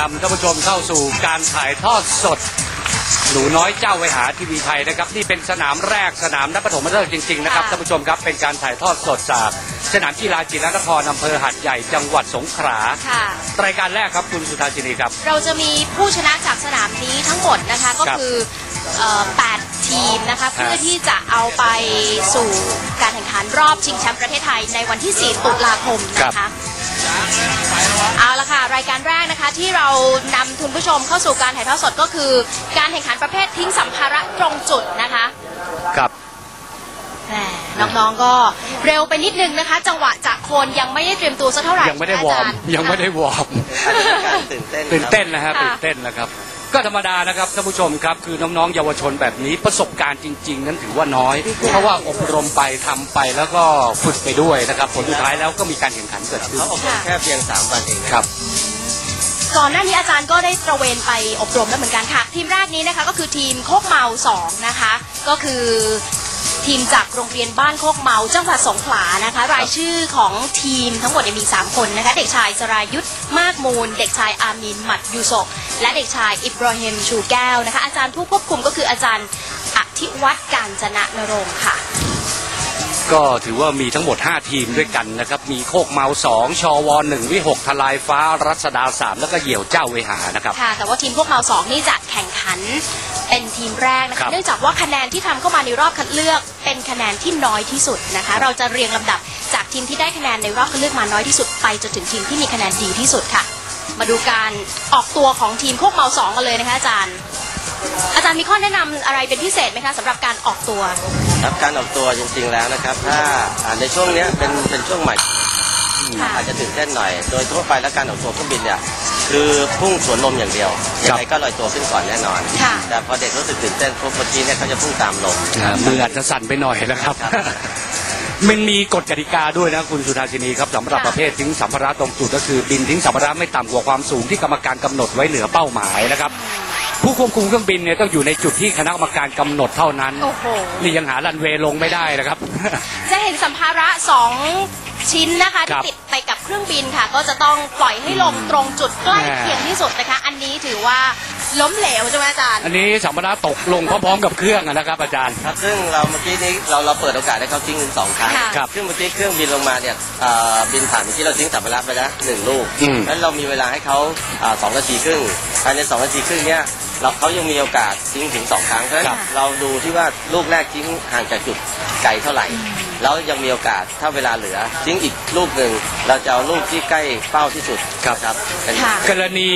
นำท่านผู้ชมเข้าสู่การถ่ายทอดสด หนูน้อยเจ้าไวหาทีวีไทยนะครับ นี่เป็นสนามแรกสนามนักปฐมฤกษ์จริงๆนะครับค่ะท่านผู้ชมครับเป็นการถ่ายทอดสดจาก สนามกีฬาจิตรนครอำเภอหัดใหญ่จังหวัดสงขลาค่ะ รายการแรกครับคุณสุธาชินีครับ เราจะมีผู้ชนะจากสนามนี้ทั้งหมดนะคะก็ครับคือเอ่อ8ทีมนะคะเพื่อที่จะเอาไปสู่การแข่งขันรอบชิงแชมป์ประเทศไทยในวันที่ 4 ตุลาคมนะคะ เอาละค่ะรายการแรกนะคะที่เรานำทุนผู้ชมเข้าสู่การถ่ายทอดสดก็คือ การแข่งขันประเภททิ้งสัมภาระตรงจุดนะคะครับ แหมน้องๆก็เร็วไปนิดนึงนะคะ จังหวะจากโคนยังไม่ได้เตรียมตัวสักเท่าไหร่ยังไม่ได้วอร์มาจายังไม่ได้วอร์ม อาจจะเป็นการตื่นเต้นตื่นเต้นครับนะฮะค่ะตื่นเต้นนะครับ ก็ธรรมดานะครับท่านผู้ชมครับ คือน้องๆเยาวชนแบบนี้ประสบการณ์จริง ๆ นั้นถือว่าน้อย เพราะว่าอบรมไปทำไปแล้วก็ฝึกไปด้วยนะครับผลสุดท้ายแล้วก็มีการแข่งขันเกิดขึ้นเขาอบรมแค่เพียง3วันเองนะครับก่อนหน้านี้อาจารย์ก็ได้ตระเวนไปอบรมแล้วเหมือนกันค่ะ ทีมแรกนี้นะคะก็คือทีมโคกเมาสองนะคะ ก็คือ ทีมจากโรงเรียนบ้านโคกเมาจังหวัดสงขลานะคะ รายชื่อของทีมทั้งหมดเนี่ยมี 3 คนนะคะ เด็กชายสรายุทธมากมูล เด็กชายอามินหมัดยูโซและเด็กชายอิบราฮิมชูแก้วนะคะ อาจารย์ผู้ควบคุมก็คืออาจารย์อธิวัตรการจนะนรงค์ค่ะ ก็ถือว่ามีทั้งหมด 5 ทีมด้วยกันนะครับ มีโคกเมาสองชวหนึ่งวิหกทลายฟ้ารัศดาสามแล้วก็เหยี่ยวเจ้าเวหานะครับ ค่ะ แต่ว่าทีมพวกเมาสองนี่จะแข่งขันเป็นทีมแรกนะครัคะบ เนื่องจากว่าคะแนนที่ทำเข้ามาในรอบคัดเลือก เป็นคะแนนที่น้อยที่สุดนะคะ เราจะเรียงลำดับจากทีมที่ได้คะแนนในรอบคัดเลือกมาน้อยที่สุดไปจนถึงทีมที่มีคะแนนดีที่สุดค่ะ มาดูการออกตัวของทีมพวกเมาสองกันเลยนะคะอาจารย์ อาจารย์มีข้อแนะนำอะไรเป็นพิเศษไหมคะสำหรับการออกตัว ครับการออกตัวจริงๆแล้วนะครับ ถ้าอ่าในช่วงเนี้ยเป็นเป็นช่วงใหม่ค่ะอาจจะตื่นเต้นหน่อย โดยทั่วไปแล้วการออกตัวเครื่องบินเนี่ยคือพุ่งสวนลมอย่างเดียวยังไงก็ลอยตัวขึ้นก่อนแน่นอนค่ะแต่พอเด็กรู้สึกตื่นเต้นพวกเมื่อกี้เนี่ยเขาจะพุ่งตามลมอ่ามืออาจจะสั่นไปหน่อยนะครับครับมันมีกฎกติกาด้วยนะคุณสุธาชินีครับสำหรับค่ะประเภททิ้งสัมภาระตรงจุดก็คือบินทิ้งสัมภาระไม่ต่ำกว่าความสูงที่กรรมการกำหนดไว้เหนือเป้าหมายนะครับ ผู้ควบคุมเครื่องบินเนี่ยต้องอยู่ในจุดที่คณะกรรมการกำหนดเท่านั้น โอ้โห นี่ยังหารันเวย์ลงไม่ได้นะครับ จะเห็นสัมภาระสองชิ้นนะคะคที่รับ ติด ไปกับเครื่องบินค่ะ ก็จะต้องปล่อยให้ลงตรงจุดใกล้เคียงที่สุดนะคะ อันนี้ถือว่าล้มเหลวใช่ไหมอาจารย์ อันนี้สัมภาระตกลงพร้อมๆกับเครื่องอะนะครับ อาจารย์ ครับซึ่งเราเมื่อกี้นี้เราเราเปิดโอกาสให้เขาทิ้งถึงสองครั้งค่ะครับซึ่งเมื่อกี้เครื่องบินลงมาเนี่ยเอ่อบินผ่านเมื่อกี้เราทิ้งสัมภาระไปแล้วหนึ่งลูกอืมแล้วเรามีเวลาให้เขาอ่าสองนาทีครึ่งภายในสองนาทีครึ่งเนี่ยเราเขายังมีโอกาสทิ้งถึงสองครั้งเพราะฉะนั้นครับเราดูที่ว่าลูกแรกทิ้งห่างจากจุดไกลเท่าไหร่ แล้วยังมีโอกาสถ้าเวลาเหลือทิ้งอีกลูกหนึ่งเราจะเอาลูกที่ใกล้เป้าที่สุดครับนะครับเป็นค่ะ กรณี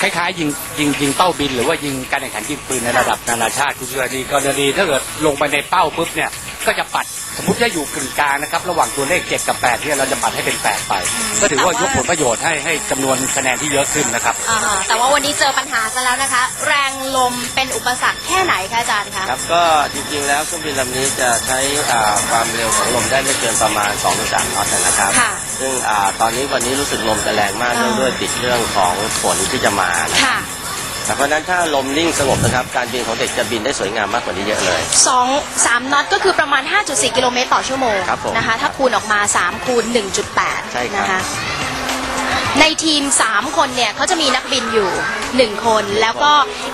คล้ายๆยิงยิงยิงเป้าบิน หรือว่ายิงการแข่งขันยิงปืนในระดับนานาชาติคุณสุธาชินีกรณีถ้าเกิดลงไปในเป้าปุ๊บเนี่ย ก็จะปัด สมมติถ้าอยู่กึ่งกลางนะครับ ระหว่างตัวเลข 7 กับ 8 เนี่ยเราจะปัดให้เป็น 8 ไป ก็ถือว่ายกผลประโยชน์ให้ให้จำนวนคะแนนที่เยอะขึ้นนะครับอ่าฮะแต่ว่าวันนี้เจอปัญหาซะแล้วนะคะ แรงลมเป็นอุปสรรคแค่ไหนคะอาจารย์คะ ครับก็จริงๆแล้วเครื่องบินลำนี้จะใช้อ่าความเร็วของลมได้ไม่เกินประมาณ2-3นอตนะครับ ค่ะซึ่งอ่าตอนนี้วันนี้รู้สึกลมจะแรงมากเนื่องด้วยติดเรื่องของฝนที่จะมานะ ค่ะแต่ เพราะฉะนั้นถ้าลมนิ่งสงบนะครับการบินของเด็กจะบินได้สวยงามมากกว่านี้เยอะเลย สองสามน็อตก็คือประมาณ 5.4 กิโลเมตรต่อชั่วโมงครับผมนะคะ ถ้าคูณออกมา 3 คูณ 1.8ใช่ครับ นะคะในทีม 3 คนเนี่ยเขาจะมีนักบินอยู่ 1 คน แล้วก็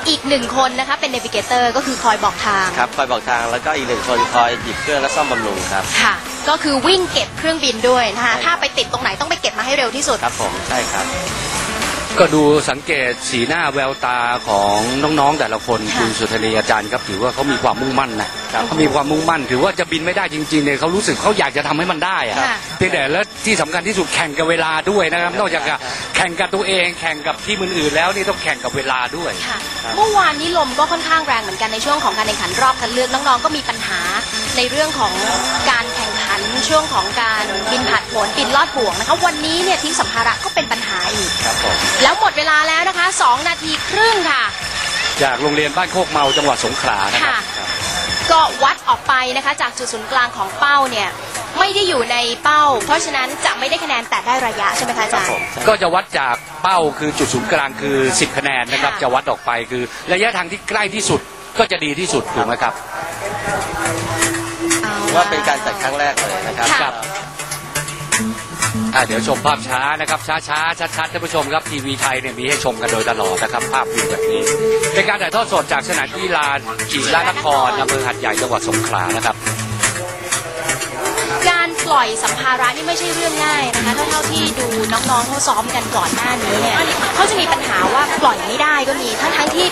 อีก 1 คนนะคะเป็นเนวิเกเตอร์ก็คือคอยบอกทาง ครับคอยบอกทางแล้วก็อีกหนึ่งคนคอยหยิบเครื่องและซ่อมบำรุงครับ ค่ะ ก็คือวิ่งเก็บเครื่องบินด้วยนะคะถ้าไปติดตรงไหนต้องไปเก็บมาให้เร็วที่สุด ครับผมใช่ครับ ก็ดูสังเกตสีหน้าแววตาของน้องๆแต่ละคนค่ะคุณสุธนีอาจารย์ครับถือว่าเขามีความมุ่งมั่นนะครับเขามีความมุ่งมั่น ถือว่าจะบินไม่ได้จริงๆเนี่ยเขารู้สึกเขาอยากจะทำให้มันได้อะค่ะเพียงแต่แล้วที่สำคัญที่สุดแข่งกับเวลาด้วยนะครับ นอกจากจะแข่งกับตัวเองแข่งกับที่มืออื่นๆแล้วนี่ต้องแข่งกับเวลาด้วยค่ะเมื่อวานนี้ลมก็ค่อนข้างแรงเหมือนกันในช่วงของการแข่งขันรอบคัดเลือกน้องๆก็มีปัญหาในเรื่องของการแข่งขันช่วงของการบินผัดผ ลบินลอดห่วงนะคะ วันนี้เนี่ยทิ้งสัมภาระก็เป็นปัญหาอีก ครับผมแล้วหมดเวลาแล้วนะคะ 2 นาทีครึ่งค่ะ จากโรงเรียนบ้านโคกเมาจังหวัดสงขลานะครับ ค่ะ ก็วัดออกไปนะคะ จากจุดศูนย์กลางของเป้าเนี่ยไม่ได้อยู่ในเป้า เพราะฉะนั้นจะไม่ได้คะแนนแต่ได้ระยะใช่ไหมคะอาครัจาบรผย์มก็จะวัดจากเป้าคือจุดศูนย์กลางคือ 10 คะแนนนะครับ ค่ะ จะวัดออกไปคือระยะทางที่ใกล้ที่สุดก็จะดีที่สุดถูกไหมครับ เอาว่าเป็นการจัดครั้งแรกเลยนะครับค่ะ อะเดี๋ยวชมภาพช้านะครับช้าช้าชัดชัดท่านผู้ชมครับทีวีไทยเนี่ยมีให้ชมกันโดยตลอดนะครับภาพวิวแบบนี้เป็นการถ่ายทอดสดจากสนามกีฬากีฬานครอำเภอหัดใหญ่จังหวัดสงขลานะครับการปล่อยสัมภาระนี่ไม่ใช่เรื่องง่ายนะคะเท่าๆที่ดูน้องๆเขาซ้อมกันก่อนหน้านี้เนี่ยเขาจะมีปัญหาว่าปล่อยไม่ได้ก็มีทั้งๆที่